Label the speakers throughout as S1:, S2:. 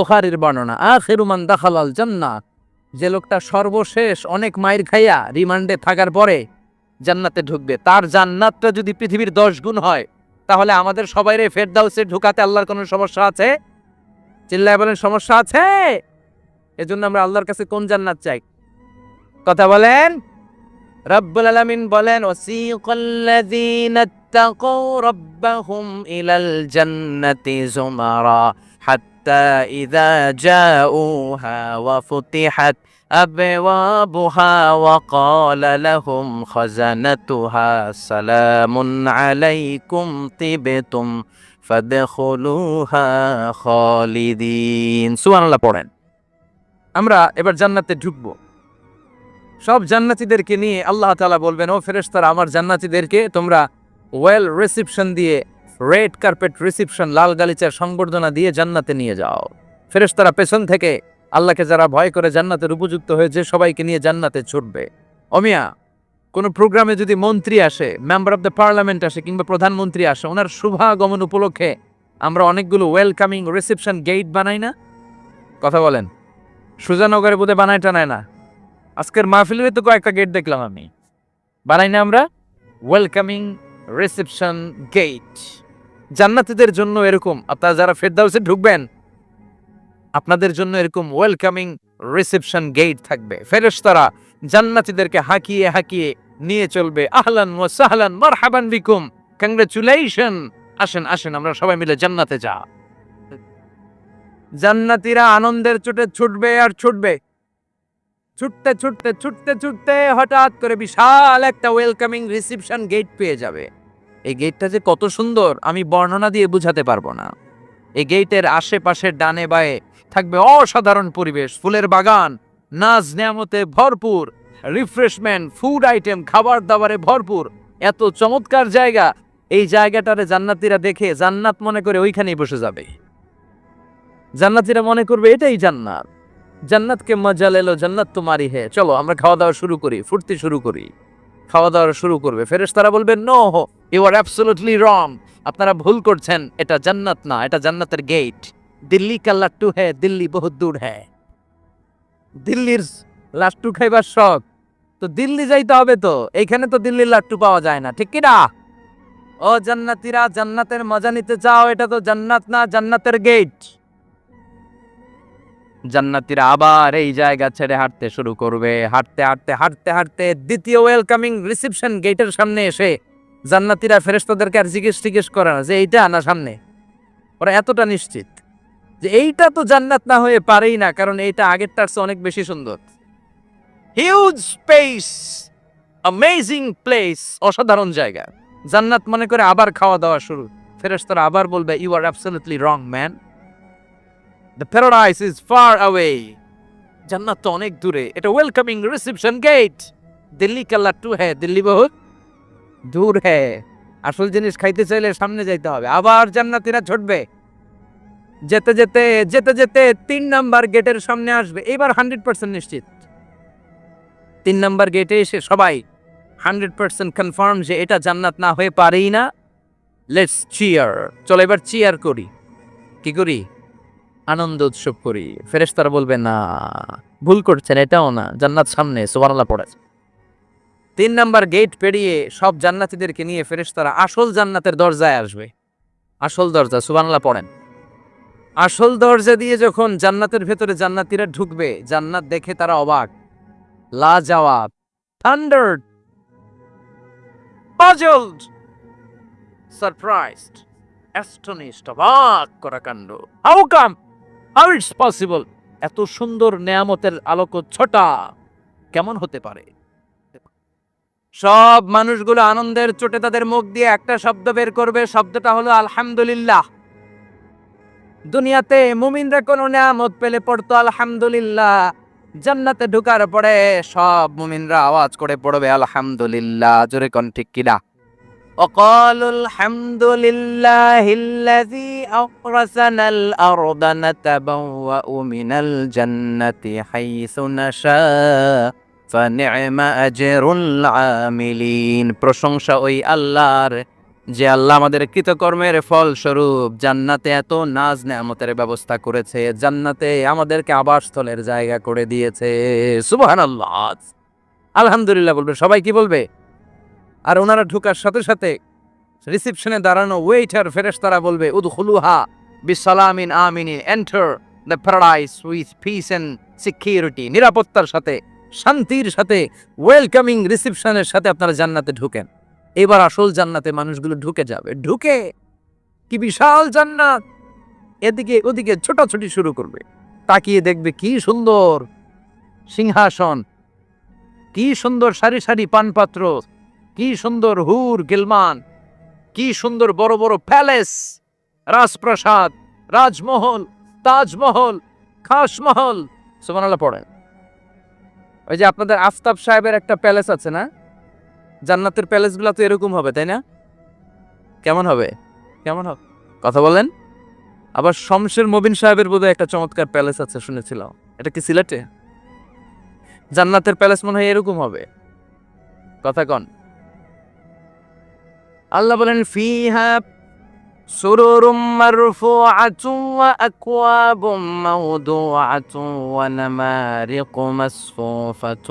S1: বুখারীর বর্ণনা, আখিরু মান দাখালাল জান্নাত যে লোকটা সর্বশেষ অনেক মায়ের খাইয়া রিমান্ডে থাকার পরে জান্নাতে ঢুকবে। তার জান্নাতটা যদি পৃথিবীর দশ গুণ হয়, তাহলে আমাদের সবাইরে ফেরদাউসে ঢুকাতে আল্লাহর কোনো সমস্যা আছে? চিল্লায় বলেন, সমস্যা আছে? এজন্য আমরা আল্লাহর কাছে কোন জান্নাত চাই? কথা বলেন। রব্বুল আলামিন বলেন, ওয়াসিকাল্লাযীনা ইত্তাকাউ রাব্বাহুম ইলাল জান্নাতি যুমারা। হাত্তা ইযা জাউহা ওয়া ফুতিহাত أبوابها وقال لهم خزنتها سلام عليكم طبتم فادخلوها خالدين সুবহান আল্লাহ পড়েন আমরা এবার জান্নাতে ঢুকবো সব জান্নাতীদেরকে নিয়ে আল্লাহ তাআলা বলবেন ও ফেরেশতারা আমার জান্নাতীদেরকে তোমরা ওয়েল রিসিপশন দিয়ে রেড কার্পেট রিসিপশন লাল গালিচার সংবর্ধনা দিয়ে জান্নাতে নিয়ে যাও। ফেরেশতারা পেছন থেকে আল্লাহকে যারা ভয় করে জান্নাতের উপযুক্ত হয়েছে সবাইকে নিয়ে জান্নাতে ছুটবে। অমিয়া, কোনো প্রোগ্রামে যদি মন্ত্রী আসে মেম্বার অফ দ্য পার্লামেন্ট আসে কিংবা প্রধানমন্ত্রী আসে, ওনার শুভাগমন উপলক্ষে আমরা অনেকগুলো ওয়েলকামিং রিসেপশন গেট বানাই না? কথা বলেন। সুজানগরে বোধে বানায় টানায় না। আজকের মাহফিলের তো কয়েকটা গেট দেখলাম আমি। বানাই না আমরা? ওয়েলকামিং রিসেপশন গেট জান্নাতীদের জন্য এরকম। আপনারা যারা ফেরদাউসে ঢুকবেন, আপনাদের জন্য এরকম ওয়েলকামিং রিসেপশন গেট থাকবে। ফেরেশতারা জান্নাতীদেরকে হাঁকিয়ে হাঁকিয়ে নিয়ে চলবে। আহলান ওয়া সাহলান, মারহাবান বিকুম। কংগ্রেচুলেশন আসেন আসেন, আমরা সবাই মিলে জান্নাতে যা। জান্নাতীরা আনন্দের চোটে ছুটবে আর ছুটবে। ছুটতে ছুটতে ছুটতে ছুটতে হঠাৎ করে বিশাল একটা ওয়েলকামিং রিসেপশন গেট পেয়ে যাবে। এই গেটটা যে কত সুন্দর, আমি বর্ণনা দিয়ে বুঝাতে পারব না। এই গেটের আশেপাশে ডানে বায়ে থাকবে অসাধারণ পরিবেশ, ফুলের বাগান, নাচ নিয়ামতে ভরপুর রিফ্রেশমেন্ট ফুড আইটেম খাবার দাবারে ভরপুর। এত চমৎকার জায়গা, এই জায়গাটারে জান্নাতীরা দেখে জান্নাত মনে করে ওইখানেই বসে যাবে। জান্নাতীরা মনে করবে এটাই জান্নাত। জান্নাতকে মজা লেলো, জান্নাত তোমারই হে। চলো, আমরা খাওয়া দাওয়া শুরু করি, ফুর্তি শুরু করি। খাওয়া দাওয়া শুরু করবে। ফেরেশতারা বলবে, no you are absolutely wrong আপনারা ভুল করছেন। এটা জান্নাত না, এটা জান্নাতের গেট দিল্লি কা লাট্টু হ্যাঁ দিল্লি বহুত দূর হ্যাঁ দিল্লির লাট্টু খাইবার শখ। তো দিল্লি যাইতে হবে তো, এইখানে তো দিল্লির লাট্টু পাওয়া যায় না, ঠিক কিনা ও জান্নাতীরা, জান্নাতের মজা নিতে চাও, এটা তো জান্নাত না, জান্নাতের গেট জান্নাতীরা আবার এই জায়গা ছেড়ে হাঁটতে শুরু করবে। হাঁটতে হাঁটতে হাঁটতে হাঁটতে দ্বিতীয় ওয়েলকামিং রিসেপশন গেটের সামনে এসে জান্নাতীরা ফেরেশতাদেরকে আর জিজ্ঞেস টিজ্ঞেস করে না যে এইটা না সামনে। ওরা এতটা নিশ্চিত যে এইটা তো জান্নাত না হয়ে পারেই না, কারণ এইটা আগেরটার চেয়ে অনেক বেশি সুন্দর। হিউজ স্পেস অ্যামেজিং প্লেস অসাধারণ জায়গা। জান্নাত মনে করে আবার খাওয়া দাওয়া শুরু। ফেরেশতারা আবার বলবে you are absolutely wrong man the paradise is far away জান্নাত তো অনেক দূরে। এটা ওয়েলকামিং রিসেপশন গেট দিল্লি কাল্লা টু হ্যাঁ দিল্লি বহুত। দূর হ্যাঁ আসল জিনিস খাইতে চাইলে সামনে যাইতে হবে, আবার জান্নাতীরা ছুটবে। যেতে যেতে যেতে যেতে তিন নাম্বার গেটের সামনে আসবে, এবার হান্ড্রেড পার্সেন্ট নিশ্চিত। তিন নাম্বার গেটে এসে সবাই হান্ড্রেড পার্সেন্ট কনফার্ম যে এটা জান্নাত না হয়ে পারেই না। লেটস চিয়ার চলো এবার চিয়ার করি। কি করি? আনন্দ উৎসব করি। ফেরেশতারা বলবে, না, ভুল করছেন, এটাও না। জান্নাত সামনে, সুবহানাল্লাহ, পড়েছে। তিন নাম্বার গেট পেরিয়ে সব জান্নাতীদেরকে নিয়ে ফেরেশতারা আসল জান্নাতের দরজায় আসবে। আসল দরজা সুবানলা পড়েন। আসল দরজা দিয়ে যখন জান্নাতের ভেতরে জান্নাতীরা ঢুকবে, জান্নাত দেখে তারা অবাক। লা জবাব থান্ডার্ড পাজলড সারপ্রাইজড অ্যাস্টনিশড অবাক করা কাণ্ড। How come how it's possible এত সুন্দর নেয়ামতের আলোক ছটা কেমন হতে পারে? সব মানুষগুলো আনন্দের চোটে তাদের মুখ দিয়ে একটা শব্দ বের করবে শব্দটা হলো আলহামদুলিল্লাহ দুনিয়াতে মুমিনরা কোনো নেয়ামত পেলে পড়তো আলহামদুলিল্লাহ জান্নাতে ঢুকার পরে সব মুমিনরা আওয়াজ করে পড়বে আলহামদুলিল্লাহ জোরে কোন ঠিক কিনা وقالوا الحمد لله الذي أورثنا الأرض نتبوأ من الجنة حيث نشاء فنعم أجر العاملين প্রশংসা ওই আল্লাহর, যে আল্লাহ আমাদের কৃতকর্মের ফলস্বরূপ জান্নাতে এত নাজ নেয়ামতের ব্যবস্থা করেছে, জান্নাতে আমাদেরকে আবাসস্থলের জায়গা করে দিয়েছে। সুবহান আল্লাহ আলহামদুলিল্লাহ বলবে, সবাই কি বলবে? আর ওনারা ঢুকার সাথে সাথে রিসেপশনে দাঁড়ানো ওয়েটার ফেরেশতারা বলবে, উদখুলুহা বিসালামিন Amini enter the paradise with peace and security, নিরাপত্তার সাথে শান্তির সাথে ওয়েলকামিং রিসেপশনের সাথে আপনারা জান্নাতে ঢুকেন। এবার আসল জান্নাতে মানুষগুলো ঢুকে যাবে। ঢুকে কি বিশাল জান্নাত! এদিকে ওদিকে ছোটাছুটি শুরু করবে। তাকিয়ে দেখবে কি সুন্দর সিংহাসন, কি সুন্দর সারি সারি পানপাত্র, কি সুন্দর হুর গিলমান, কি সুন্দর বড় বড় প্যালেস, রাজপ্রাসাদ, রাজমহল, তাজমহল, খাসমহল। সুবহানাল্লাহ, পড়েন। ওই যে আপনাদের আফতাব সাহেবের একটা প্যালেস আছে না? জান্নাতের প্যালেসগুলো তো এরকম হবে তাই না? কেমন হবে? কেমন হবে? কথা বলেন। আবার শমশের মবিন সাহেবের বোধহয় একটা চমৎকার প্যালেস আছে শুনেছিলাম। এটা কি সিলেটে? জান্নাতের প্যালেস মনে হয় এরকম হবে। কথা কন। আল্লাহ বলেন ফি ফিহা سرر مرفوعة وأكواب موضوعة ونمارق مصفوفة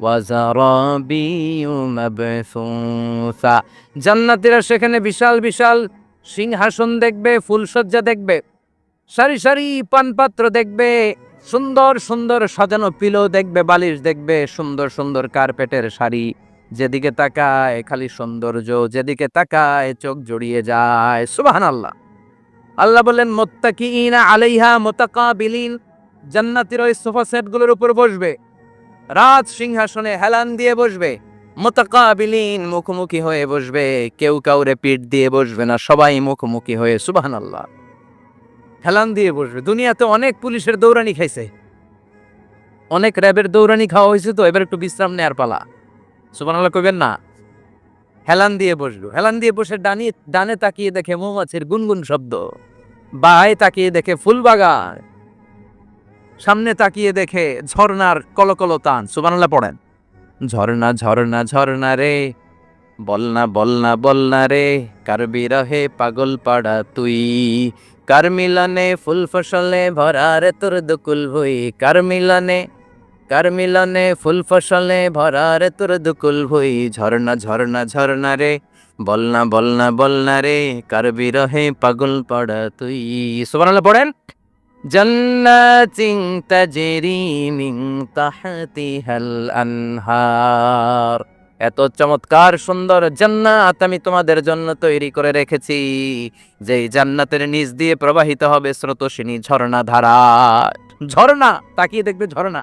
S1: وزرابي مبثوثة জান্নাতীরা সেখানে বিশাল বিশাল সিংহাসন দেখবে ফুলসজ্জা দেখবে সারি সারি পানপাত্র দেখবে সুন্দর সুন্দর সাজানো পিলো দেখবে বালিশ দেখবে সুন্দর সুন্দর কার্পেটের শাড়ি যেদিকে তাকায় খালি সৌন্দর্য, যেদিকে তাকায় চোখ জড়িয়ে যায় সুবাহান আল্লাহ আল্লাহ বললেন মোত্তাকিনা আলাইহা মোতাকা বিলিন জান্নাতির ওই সোফা সেটগুলোর উপর বসবে। রাজ সিংহাসনে হেলান দিয়ে বসবে। মোতাকাবিলিন মুখোমুখি হয়ে বসবে। কেউ কাউরে পিঠ দিয়ে বসবে না, সবাই মুখোমুখি হয়ে সুবাহান আল্লাহ হেলান দিয়ে বসবে। দুনিয়াতে অনেক পুলিশের দৌড়ানি খাইছে। অনেক র্যাবের দৌড়ানি খাওয়া হয়েছে তো, এবার একটু বিশ্রাম নেয়ার পালা। সুবহানাল্লাহ কইবেন না। হেলান দিয়ে বসল। হেলান দিয়ে বসে ডানি, ডানে তাকিয়ে দেখে মৌমাছির গুনগুন শব্দ। বায়ে তাকিয়ে দেখে ফুল বাগান সামনে তাকিয়ে দেখে ঝর্ণার কলকল তান। সুবহানাল্লাহ পড়েন। ঝর্ণা ঝর্ণা ঝর্ণা রে। বলনা বলনা বলনা রে। কার বিরহে পাগল পাড়া তুই? কার মিলনে ফুল ফসলে ভরা রে তোর দুকুল ভুই? কার মিলনে কার মিলনে ফুল ফসলে ভরা রে তোর দুকুল ভুই? ঝর্ণা ঝর্ণা ঝর্ণা রে, বলনা বলনা বলনা রে, কার বিরহে পাগল পাড়া তুই? সুবহানাল্লাহ পড়েন। জান্নাতিন তাজরি মিন তাহতিহাল আনহার। এত চমৎকার সুন্দর জান্নাত আমি তোমাদের জন্য তৈরি করে রেখেছি। যেই জান্নাতের নিচ দিয়ে প্রবাহিত হবে স্রোতস্বিনী ঝর্ণা ধারা ঝর্ণা, তাকিয়ে দেখবে ঝর্ণা।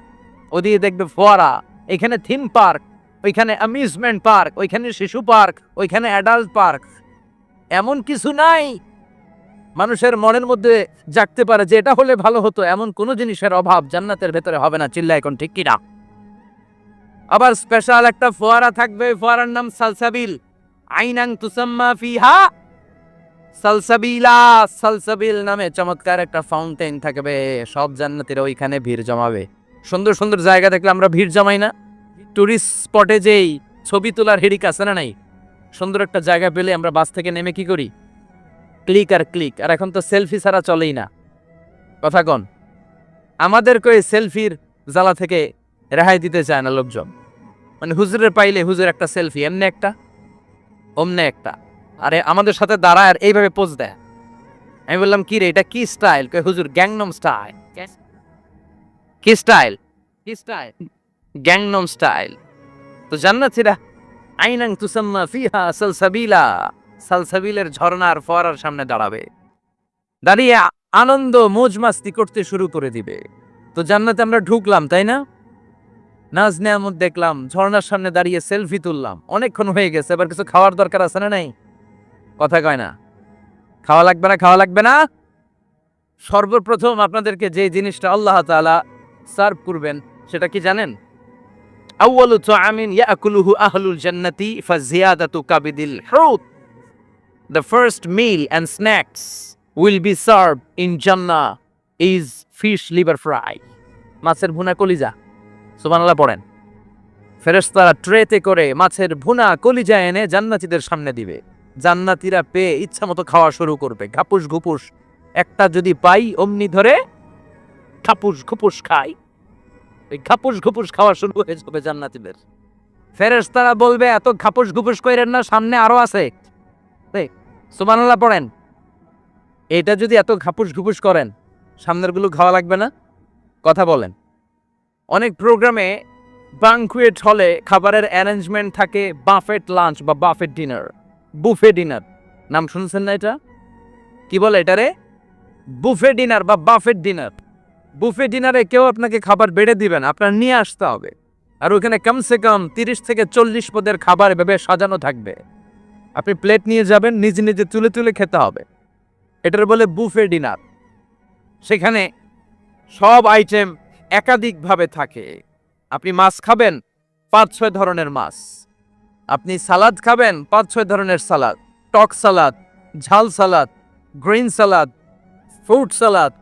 S1: ওদিকে দেখবে ফোয়ারা, এখানে থিম পার্ক ওইখানে অ্যামিউজমেন্ট পার্ক ওইখানে শিশু পার্ক ওইখানে অ্যাডাল্ট পার্ক এমন কিছু নাই। মানুষের মনের মধ্যে জাগতে পারে যে এটা হলে ভালো হতো, এমন কোনো জিনিসের অভাব জান্নাতের ভেতরে হবে না চিল্লা এখন ঠিক কিনা? আবার স্পেশাল একটা ফোয়ারা থাকবে ফোয়ারার নাম সালসাবিল। আইনাং তুসাম্মা ফিহা সালসাবিলা, সালসাবিল নামে চমৎকার একটা ফাউন্টেন থাকবে, সব জান্নাতীরা ওইখানে ভিড় জমাবে। সুন্দর সুন্দর জায়গা দেখলে আমরা ভিড় জমাই না। টুরিস্ট স্পটে যেই ছবি তোলার হিড়িক আছে না নাই? সুন্দর একটা জায়গা পেলে আমরা বাস থেকে নেমে কি করি? ক্লিক আর ক্লিক। আর এখন তো সেলফি ছাড়া চলেই না। কথা কন। আমাদেরকে সেলফির জ্বালা থেকে রেহাই দিতে চায় না লোকজন। মানে হুজুরের পাইলে হুজুর একটা সেলফি, এমনি একটা? অমনে একটা। আরে আমাদের সাথে দাঁড়ায় আর এইভাবে পোজ দেয়। আমি বললাম কি রে এটা কি স্টাইল কই, হুজুর গ্যাংনম স্টাইল কি স্টাইল? কি স্টাইল? Gangnam style. তো জান্নাতিরা আইনাং তুসাম্মা ফিহা সালসাবিলা। সালসাবিলের ঝর্ণার ফোয়ারার সামনে দাঁড়াবে। দাঁড়িয়ে আনন্দ, মোজ মাস্তি করতে শুরু করে দিবে। তো জান্নাতে আমরা ঢুকলাম, তাই না? নাজ নেয়ামত দেখলাম, ঝর্ণার সামনে দাঁড়িয়ে সেলফি তুললাম। অনেকক্ষণ হয়ে গেছে, এবার কিছু খাওয়ার দরকার আছে না নাই? কথা কয় না। খাওয়া লাগবে না, খাওয়া লাগবে না? সর্বপ্রথম আপনাদেরকে যে জিনিসটা আল্লাহ তাআলা সার্ভ করবেন, সেটা কি জানেন? আউয়ালু কাবিদিল snacks will be served in Jannah is fish liver fry. মাছের ভুনা কলিজা ট্রেতে করে মাছের ভুনা কলিজা এনে জান্নাতীদের সামনে দিবে। জান্নাতিরা পেয়ে ইচ্ছা মতো খাওয়া শুরু করবে। ঘাপুস ঘুপুস, একটা যদি পাই অমনি ধরে খাপুস ঘুপুস খাই। ওই ঘাপুস ঘুপুস খাওয়া শুরু হয়ে যাবে জান্নাতিদের। ফেরেশতারা বলবে, এত ঘাপুস ঘুপুস কইরেন না, সামনে আরও আছে। সুবহানাল্লাহ পড়েন। এটা যদি এত ঘাপুস ঘুপুস করেন সামনেরগুলো খাওয়া লাগবে না? কথা বলেন। অনেক প্রোগ্রামে বাংকুয়েট হলে খাবারের অ্যারেঞ্জমেন্ট থাকে বাফেট লাঞ্চ বা বাফেট ডিনার বুফে ডিনার নাম শুনছেন না এটা? কি বলে এটারে বুফে ডিনার বা বাফেট ডিনার বুফে ডিনারে কেউ আপনাকে খাবার বেড়ে দিবেন আপনার নিয়ে আসতে হবে। আর ওখানে কমসে কম তিরিশ থেকে চল্লিশ পদের খাবার এভাবে সাজানো থাকবে। আপনি প্লেট নিয়ে যাবেন, নিজে নিজে তুলে তুলে খেতে হবে। এটার বলে বুফে ডিনার সেখানে সব আইটেম একাধিকভাবে থাকে। আপনি মাছ খাবেন, পাঁচ ছয় ধরনের মাছ। আপনি সালাদ খাবেন, পাঁচ ছয় ধরনের সালাদ। টক সালাদ, ঝাল salad green salad fruit salad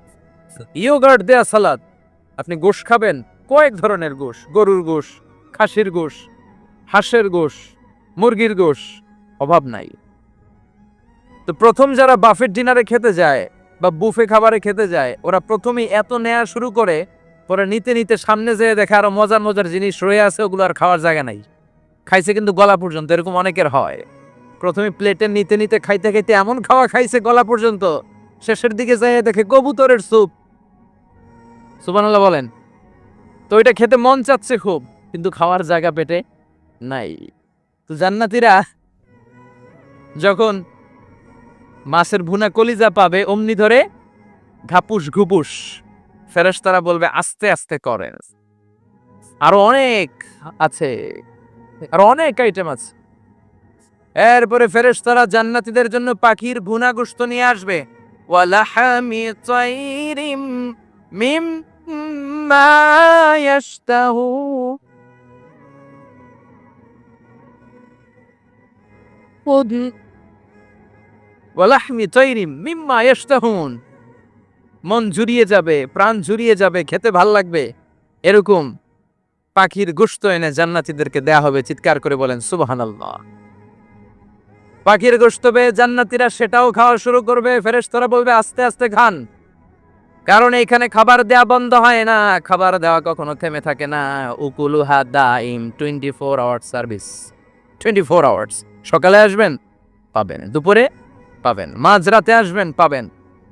S1: yoghurt দেয়া সালাদ। আপনি গোশ খাবেন, কয়েক ধরনের গোশ, গরুর গোশ, খাসির গোশ, হাঁসের গোশ, মুরগির গোশ, অভাব নাই। তো প্রথম যারা বাফের ডিনারে খেতে যায় বা বুফে খাবারে খেতে যায়, ওরা প্রথমেই এত নেওয়া শুরু করে, পরে নিতে নিতে সামনে যেয়ে দেখে আরও মজার মজার জিনিস রয়ে আছে, ওগুলো আর খাওয়ার জায়গা নাই। খাইছে কিন্তু গলা পর্যন্ত, এরকম অনেকের হয়। প্রথমে প্লেটে নিতে নিতে খাইতে খাইতে এমন খাওয়া খাইছে গলা পর্যন্ত, শেষের দিকে যায় দেখে কবুতরের স্যুপ সুবানাল্লাহ বলেন। তো এটা খেতে মন চাচ্ছে খুব, কিন্তু খাওয়ার জায়গা পেটে নাই। তো জান্নাতিরা যখন মাছের ভুনা কলিজা পাবে, অমনি ধরে ঘাপুস ঘুপুস, ফেরেশতারা বলবে, আস্তে আস্তে করেন। আরও অনেক আছে, আরও অনেক আইটেম আছে। এরপরে ফেরেশতারা জান্নাতীদের জন্য পাখির ভুনা গোশত নিয়ে আসবে। ওয়ালাহামি তাইরিম মিম্মা ইয়াশতাহু। ওয়ালাহমি তৈরিম মিম্মা মন জুড়িয়ে যাবে প্রাণ জুড়িয়ে যাবে খেতে ভালো লাগবে। এরকম পাখির গোশত এনে জান্নাতীদেরকে দেয়া হবে চিৎকার করে বলেন সুবহানাল্লাহ। পাখির গোশত পেয়ে জান্নাতীরা সেটাও খাওয়া শুরু করবে ফেরেশতারা বলবে আস্তে আস্তে খান। কারণ এখানে খাবার দেয়া বন্ধ হয় না, খাবার দেওয়া কখনো থেমে থাকে না। উকুলুহা দাইম twenty four hours service twenty four hours সকালে আসবেন, পাবেন। দুপুরে, পাবেন। মাঝরাতে আসবেন, পাবেন।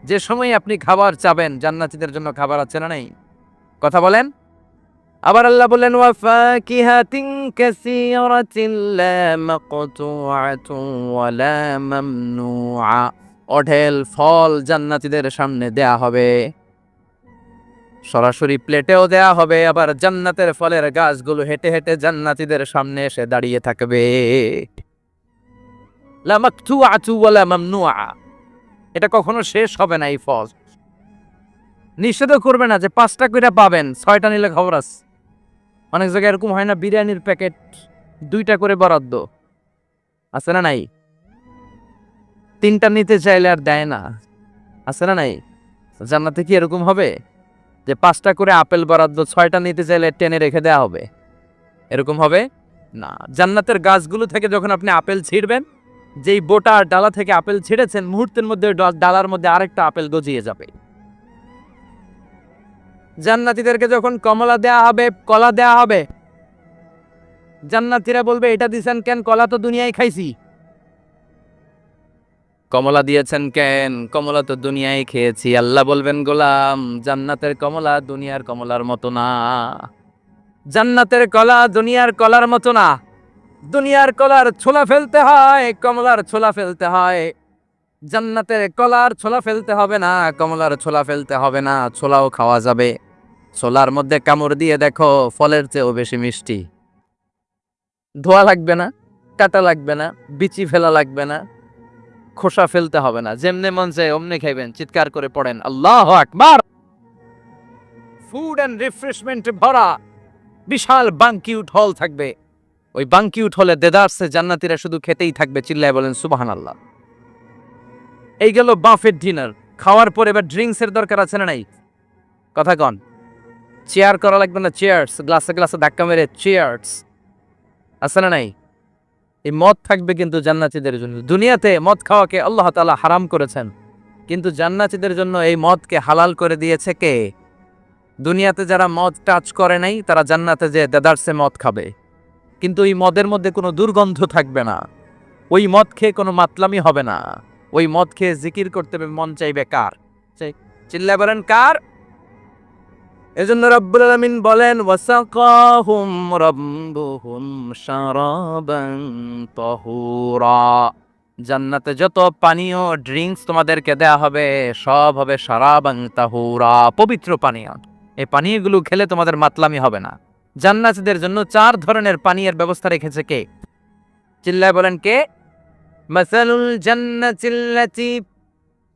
S1: যে সময় আপনি খাবার চাবেন, জান্নাতিদের জন্য খাবার আছে না নাই? কথা বলেন। আবার আল্লাহ বললেন ওয়াফাকিহাতিন কাসীরাতিন লা মাকতুআতুন ওয়ালা মামনুআ। অঢেল ফল জান্নাতীদের সামনে দেয়া হবে। সরাসরি প্লেটেও দেয়া হবে, আবার জান্নাতের ফলের গাছগুলো হেঁটে হেঁটে জান্নাতিদের সামনে এসে দাঁড়িয়ে থাকবে। এটা কখনো শেষ হবে না এই ফল। নিষেধও করবে না যে পাঁচটা কইরা পাবেন, ছয়টা নিলে খবর আছে। অনেক জায়গায় এরকম হয় না, বিরিয়ানির প্যাকেট দুইটা করে বরাদ্দ। আছে না নাই? তিনটা নিতে চাইলে আর দেয় না। আছে না নাই? জান্নাতে কি এরকম হবে? যে পাঁচটা করে আপেল বরাদ্দ, ছয়টা নিতে চাইলে টেনে রেখে দেওয়া হবে। এরকম হবে? না। জান্নাতের গাছগুলো থেকে যখন আপনি আপেল ছিঁড়বেন, যেই বোটা ডালা থেকে আপেল ছিঁড়েছেন, মুহূর্তের মধ্যে ডালার মধ্যে আরেকটা আপেল গজিয়ে যাবে। জান্নাতীদেরকে যখন কমলা দেয়া হবে, কলা দেয়া হবে, জান্নাতীরা বলবে, এটা দিছেন কেন? কলা তো দুনিয়ায় খাইছি। কমলা দিয়েছেন কেন? কমলা তো দুনিয়ায় খেয়েছি। আল্লাহ বলবেন, গোলাম, জান্নাতের কমলা দুনিয়ার কমলার মতো না। জান্নাতের কলা দুনিয়ার কলার মতো না। দুনিয়ার কলার ছোলা ফেলতে হয়, কমলার ছোলা ফেলতে হয়। জান্নাতের কলার ছোলা ফেলতে হবে না, কমলার ছোলা ফেলতে হবে না, ছোলাও খাওয়া যাবে। ছোলার মধ্যে কামড় দিয়ে দেখো, ফলের চেয়েও বেশি মিষ্টি। ধোয়া লাগবে না, কাটা লাগবে না, বিচি ফেলা লাগবে না। খোসা ফেলতে হবে না। যেমনে মন চায়, অমনি খাইবেন। চিৎকার করে পড়েন, আল্লাহ আকবার! ফুড অ্যান্ড রিফ্রেশমেন্ট ভরা বিশাল বাংকিউট হল থাকবে। ওই বাংকিউট হলে দেদারসে জান্নাতীরা শুধু খেতেই থাকবে, চিল্লায় বলেন সুবাহান আল্লাহ এই গেল বাফেট ডিনার খাওয়ার পর এবার ড্রিঙ্কস এর দরকার আছে না নাই? কথা কন। চেয়ার করা লাগবে না চেয়ার্স গ্লাসে গ্লাসে ধাক্কা মেরে চেয়ার্স আছে না নাই? এই মদ থাকবে কিন্তু জান্নাতীদের জন্য। দুনিয়াতে মদ খাওয়াকে আল্লাহ তাআলা হারাম করেছেন। কিন্তু জান্নাতীদের জন্য এই মদকে হালাল করে দিয়েছে কে? দুনিয়াতে যারা মদ টাচ করে নাই, তারা জান্নাতে যে দেদারসে মদ খাবে। কিন্তু ওই মদের মধ্যে কোনো দুর্গন্ধ থাকবে না। ওই মদ খেয়ে কোনো মাতলামি হবে না। ওই মদ খেয়ে জিকির করতে হবে মন চাইবে কার? চিল্লায় বলেন কার? এজন্য রব্বুল আলামিন বলেন তাহুরা। জান্নাতে যত পানীয় ড্রিঙ্কস তোমাদেরকে দেয়া হবে, সব হবে শারাবান তাহুরা, পবিত্র পানীয় এই পানীয়গুলো খেলে তোমাদের মাতলামি হবে না। জান্নাতীদের জন্য চার ধরনের পানীয়ের ব্যবস্থা রেখেছে কে? চিল্লায় বলেন কে? মাসালুল জান্নাতিল্লাতি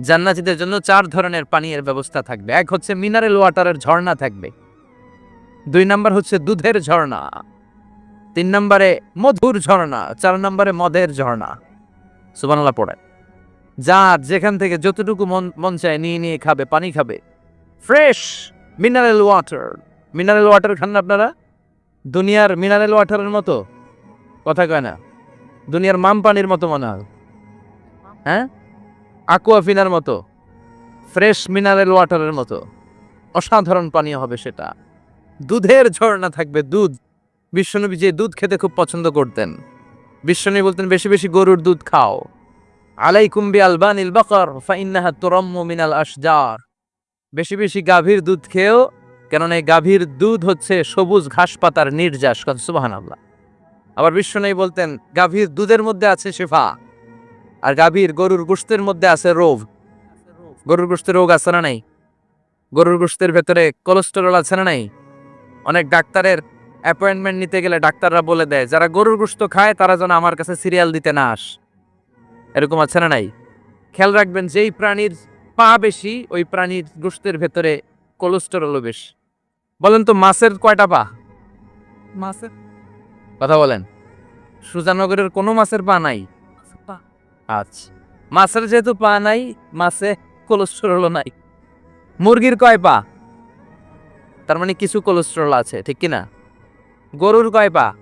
S1: জান্নাতীদের জন্য চার ধরনের পানীয়ের ব্যবস্থা থাকবে। এক হচ্ছে মিনারেল ওয়াটারের ঝর্ণা থাকবে। দুই নাম্বার হচ্ছে দুধের ঝর্ণা। তিন নম্বরে মধুর ঝর্ণা। চার নম্বরে মদের ঝর্ণা। সুবানাল্লাহ পড়ে যার যেখান থেকে যতটুকু মন মন চায় নিয়ে নিয়ে খাবে, পানি খাবে। Fresh mineral water. Mineral water খান না আপনারা? দুনিয়ার মিনারেল ওয়াটারের মতো? কথা কয় না। দুনিয়ার মাম পানির মতো মনে হয়। হ্যাঁ? আকুয়াফিনার মতো, ফ্রেশ মিনারেল ওয়াটারের মতো, অসাধারণ পানীয় হবে সেটা। দুধের ঝর্ণা থাকবে দুধ। বিশ্বনবী যে দুধ খেতে খুব পছন্দ করতেন। বিশ্বনবী বলতেন, বেশি বেশি গরুর দুধ খাও। আলাইকুম বি আলবানিল বকর, ফাইন্নাহা তুরাম্মু মিনাল আশজার। বেশি বেশি গাভীর দুধ খেয়েও কেননা এই গাভীর দুধ হচ্ছে সবুজ ঘাস পাতার নির্যাস, সুবহানাল্লাহ। আবার বিশ্বনবী বলতেন, গাভীর দুধের মধ্যে আছে শেফা। আর গাভীর গরুর গোশতের মধ্যে আছে রোগ। গরুর গোশতের রোগ আছে না নাই? গরুর গোশতের ভেতরে কোলেস্টেরল আছে না নাই? অনেক ডাক্তারের অ্যাপয়েন্টমেন্ট নিতে গেলে ডাক্তাররা বলে দেয় যারা গরুর গোশত খায় তারা যেন আমার কাছে সিরিয়াল দিতে না আস। এরকম আছে না নাই? খেয়াল রাখবেন যেই প্রাণীর পা বেশি ওই প্রাণীর গোশতের ভেতরে কোলেস্টেরলও বেশি। বলেন তো মাছের কয়টা পা? মাছের? কথা বলেন। সুজানগরের কোনো মাছের পা নাই। আচ্ছা। মাছের যেহেতু পা নাই, মাছে কোলেস্টেরল নাই। মুরগির কয় পা? তার মানে কিছু কোলেস্টেরল আছে, ঠিক কি না? গরুর কয় পা?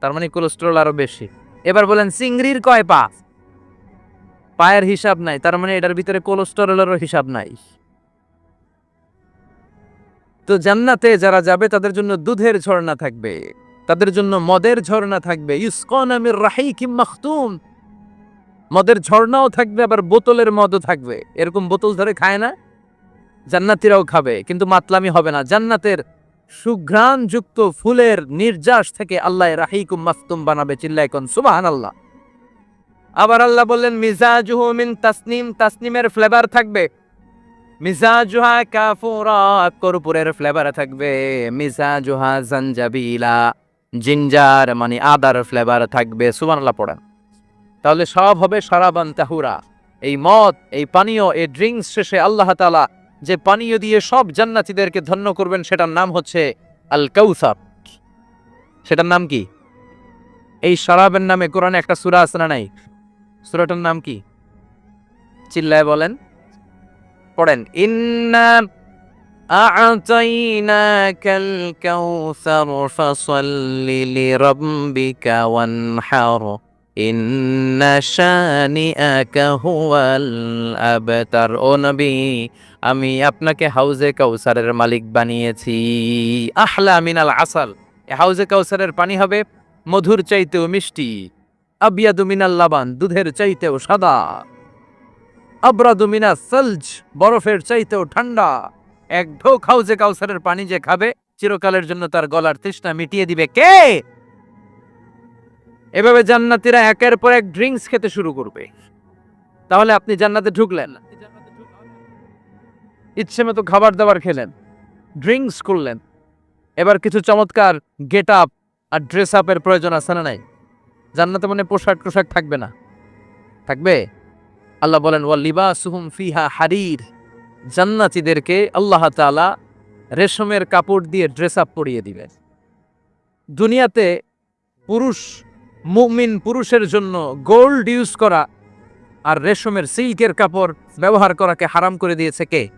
S1: তার মানে কোলেস্টেরল আরও বেশি। এবার বলেন, চিংড়ির কয় পা? পায়ের হিসাব নাই, তার মানে এটার ভিতরে কোলেস্টেরলেরও হিসাব নাই। তো জান্নাতে যারা যাবে, তাদের জন্য দুধের ঝর্ণা থাকবে। তাদের জন্য মদের ঝর্ণা থাকবে। ইউসকন আমির রাহিকিম মাখতুম। মদের ঝর্ণাও থাকবে, আবার বোতলের মদও থাকবে। এরকম বোতল ধরে খায় না, জান্নাতিরাও খাবে, কিন্তু মাতলামি হবে না। জান্নাতের সুঘ্রাণ যুক্ত ফুলের নির্যাস থেকে আল্লাহ রাহিকুম মাফতুম বানাবে চিল্লাই কোন সুবাহান আল্লাহ আবার আল্লাহ বললেন, মিজাজুহু মিন তাসনিম তাসনিমের ফ্লেভার থাকবে। মিজাজুহা কাফুরা কর্পূরের ফ্লেভার থাকবে। মিজাজুহা জানজাবিলা জিঞ্জার মানে আদার ফ্লেভার থাকবে। সুবহানাল্লাহ পড়েন। তাহলে সব হবে সারাবান তাহুরা এই মদ এই পানীয় এই ড্রিঙ্কস শেষে আল্লাহ তালা যে পানীয় দিয়ে সব জান্নাতীদেরকে ধন্য করবেন সেটার নাম হচ্ছে আল কাউসার সেটার নাম কি এই শরাবের নামে কোরআনে একটা সূরা আছে না নাই সূরাটার নাম কি চিল্লায় বলেন পড়েন ইন্না أعطيناك الكوثر فصل لربك وانحر আমি আপনাকে হাউজে কাউসারের মালিক বানিয়েছি। আহলা মিনাল আসাল হাউজে কাউসারের পানি হবে মধুর চাইতেও মিষ্টি, আবিয়াদু মিনাল লাবান, দুধের চাইতেও সাদা, আবরাদু মিনা সলজ, বরফের চাইতেও ঠান্ডা। এক ঢোক হাউজে কাউসারের পানি যে খাবে, চিরকালের জন্য তার গলার তৃষ্ণা মিটিয়ে দিবে কে? এভাবে জান্নাতীরা একের পর এক ড্রিঙ্কস খেতে শুরু করবে। তাহলে আপনি জান্নাতে ঢুকলেন। ইচ্ছে মতো খাবার দাবার খেলেন ড্রিঙ্কস করলেন। এবার কিছু চমৎকার গেট আপ আর ড্রেস আপের প্রয়োজন আছে না নাই? জান্নাতে মনে পোশাক টোশাক থাকবে না। থাকবে? আল্লাহ বলেন, ওয়া লিবাসুহুম ফিহা হারির। জান্নাতীদেরকে আল্লাহ তাআলা রেশমের কাপড় দিয়ে ড্রেস আপ পরিয়ে দিবেন। দুনিয়াতে পুরুষ মুমিন পুরুষের জন্য গোল্ড ইউজ করা আর রেশমের সিল্কের কাপড় ব্যবহার করাকে হারাম করে দিয়েছে কে?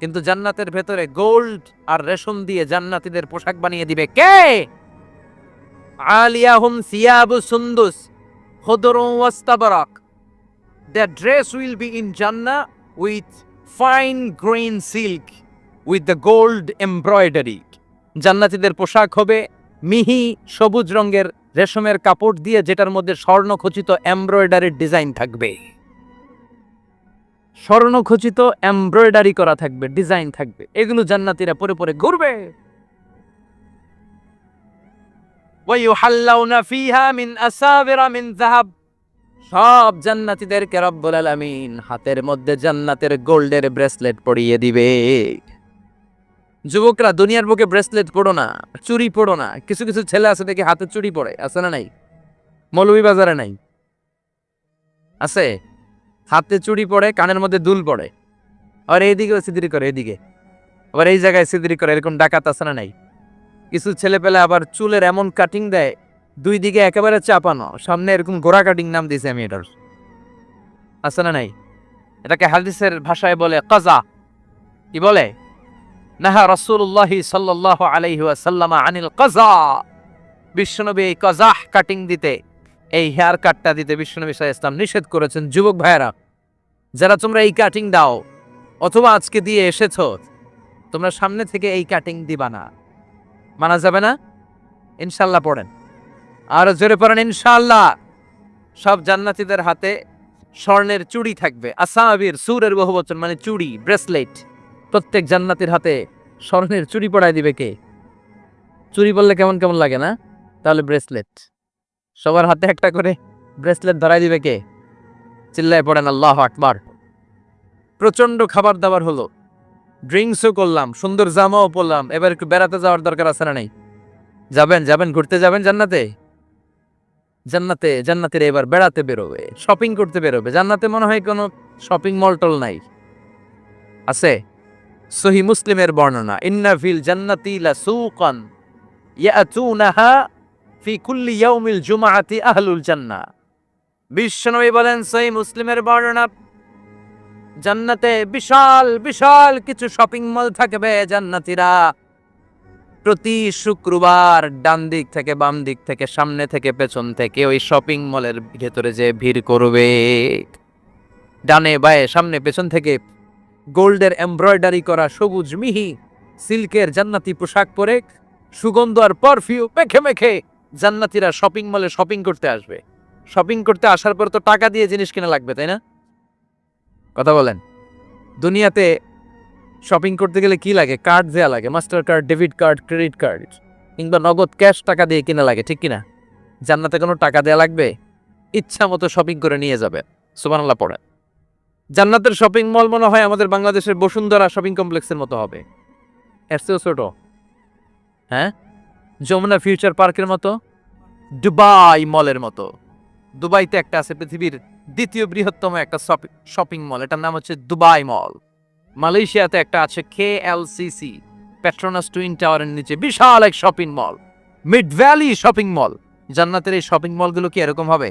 S1: কিন্তু জান্নাতের ভেতরে গোল্ড আর রেশম দিয়ে জান্নাতীদের পোশাক বানিয়ে দিবে কে? আলিয়াহুম সিয়াবু সুন্দুস খুদরুম ওয়াস্তাবারাক। Their dress will be in Jannah with fine grain silk with the gold embroidery. জান্নাতীদের পোশাক হবে মিহি সবুজ রঙের রেশমের কাপড় দিয়ে যেটার মধ্যে স্বর্ণখচিত এমব্রয়ডারির ডিজাইন থাকবে। স্বর্ণখচিত এমব্রয়ডারি করা থাকবে, ডিজাইন থাকবে। এগুলো জান্নাতিরা পরে পরে ঘুরবে। সব জান্নাতীদেরকে রব্বুল আমিন হাতের মধ্যে জান্নাতের গোল্ডের ব্রেসলেট পরিয়ে দিবে। যুবকরা দুনিয়ার বুকে ব্রেসলেট পড়ো না চুরি পড়ো না। কিছু কিছু ছেলে আছে দেখি হাতে চুরি পড়ে, আছে না নাই? মৌলভী বাজারে নাই। আছে? হাতে চুড়ি পড়ে, কানের মধ্যে দুল পড়ে। আর এইদিকেও সিদিরি করে এদিকে আবার এই জায়গায় সিদিরি করে, এরকম ডাকাত আছে না নাই? কিছু ছেলে পেলে আবার চুলের এমন কাটিং দেয়, দুই দিকে একেবারে চাপানো। সামনে এরকম গোড়া কাটিং নাম দিয়েছি আমি এটার। আছে না নাই? এটাকে হাদিসের ভাষায় বলে কাজা। কি বলে? নাহা রসুল্লাহি সাল্লাহ আলাইহি ওয়াসাল্লাম আনিল কজা। বিশ্বনবী এই কাজাহ কাটিং দিতে, এই হেয়ার কাটটা দিতে বিশ্বনবী সাহা ইসলাম নিষেধ করেছেন। যুবক ভাইয়েরা, যারা তোমরা এই কাটিং দাও, অথবা আজকে দিয়ে এসেছ, তোমরা সামনে থেকে এই কাটিং দিবা না। মানা যাবে না? ইনশাল্লাহ পড়েন। আর জোরে পড়েন ইনশাল্লাহ সব জান্নাতীদের হাতে স্বর্ণের চুড়ি থাকবে। আসাবির, সুরের বহুবচন মানে চুড়ি ব্রেসলেট প্রত্যেক জান্নাতির হাতে স্বর্ণের চুরি পড়ায় দিবে কে? চুরি বললে কেমন কেমন লাগে না? তাহলে ব্রেসলেট। সবার হাতে একটা করে ব্রেসলেট ধরাই দিবে কে? চিল্লায় পড়েন আল্লাহ আকবার। প্রচণ্ড খাবার দাবার হলো। ড্রিঙ্কসও করলাম, সুন্দর জামাও পরলাম, এবার একটু বেড়াতে যাওয়ার দরকার আছে না নাই? যাবেন যাবেন, ঘুরতে যাবেন জান্নাতে? জান্নাতে, জান্নাতের এবার বেড়াতে বেরোবে শপিং করতে বেরোবে। জান্নাতে মনে হয় কোনো শপিং মল টল নাই। আছে? সহি মুসলিমের বর্ণনা, ইন্না ফিল জান্নাতি লা সুকান ইয়াতুনাহা ফি কুল্লি ইয়াউমিল জুমাআতি আহলুল জান্নাহ বিশ্বনবী বলেন, সহি মুসলিমের বর্ণনা, জান্নাতে বিশাল বিশাল কিছু শপিং মল থাকবে জান্নাতীরা। প্রতি শুক্রবার ডান দিক থেকে বাম দিক থেকে, সামনে থেকে পেছন থেকে ওই শপিং মলের ভেতরে যে ভিড় করবে, ডানে বায়ে সামনে পেছন থেকে গোল্ডের এমব্রয়ডারি করা সবুজ মিহি, সিল্কের জান্নাতি পোশাক পরে সুগন্ধ আর পারফিউ মেখে মেখে জান্নাতিরা শপিং মলে শপিং করতে আসবে। শপিং করতে আসার পর তো টাকা দিয়ে জিনিস কিনা লাগবে, তাই না? কথা বলেন। দুনিয়াতে শপিং করতে গেলে কি লাগে? কার্ড দেওয়া লাগে Mastercard debit card credit card কিংবা নগদ ক্যাশ টাকা দিয়ে কিনা লাগে, ঠিক কিনা? জান্নাতে কোনো টাকা দেওয়া লাগবে? ইচ্ছা মতো শপিং করে নিয়ে যাবে। সুবানাল্লাহ পড়ে জান্নাতের শপিং মল মনে হয় আমাদের বাংলাদেশের বসুন্ধরা শপিং কমপ্লেক্সের মতো হবে। এর চেয়েও ছোট। হ্যাঁ? যমুনা ফিউচার পার্কের মতো? দুবাই মলের মতো। দুবাইতে একটা আছে পৃথিবীর দ্বিতীয় বৃহত্তম একটা শপিং মল এটার নাম হচ্ছে দুবাই মল মালয়েশিয়াতে একটা আছে K L CC Petronas twin টাওয়ারের নিচে। বিশাল এক shopping mall Mid Valley shopping mall জান্নাতের এই শপিং মলগুলো কি এরকম হবে?